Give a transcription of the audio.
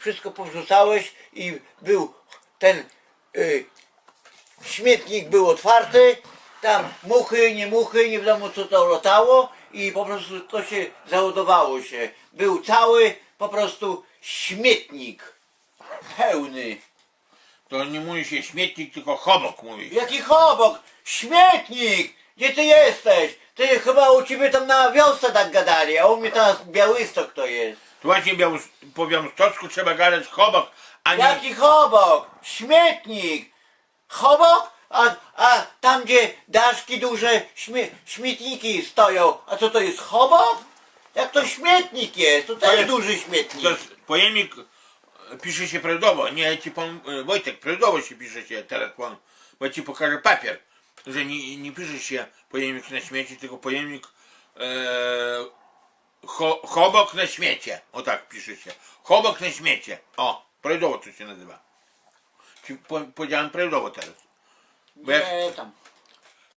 wszystko powrzucałeś i był ten y, śmietnik był otwarty, tam muchy, nie muchy, nie wiadomo co to latało i po prostu to się załadowało się. Był cały po prostu śmietnik pełny. To nie mówi się śmietnik, tylko chobok mówi. Jaki chobok! Śmietnik! Gdzie ty jesteś? Chyba u ciebie tam na wiosce tak gadali, a u mnie teraz Białystok to jest. Tu właśnie biał, po Białymstocku trzeba gadać chobok, a nie... Jaki chobok? Śmietnik! Chobok? A, a tam gdzie daszki duże śmie, śmietniki stoją, a co to jest chobok? Jak to śmietnik jest, to też jest- duży śmietnik. To jest pojemnik e, pisze się prawidłowo, nie ci pan e, Wojtek, prawidłowo się pisze się pan, bo ja ci pokażę papier, że nie, nie pisze się pojemnik na śmieci, tylko pojemnik e, cho, chobok na śmiecie, o tak pisze się, chobok na śmiecie, o, prawidłowo to się nazywa. Ci po, powiedziałem prawidłowo teraz. Bo jak, tam.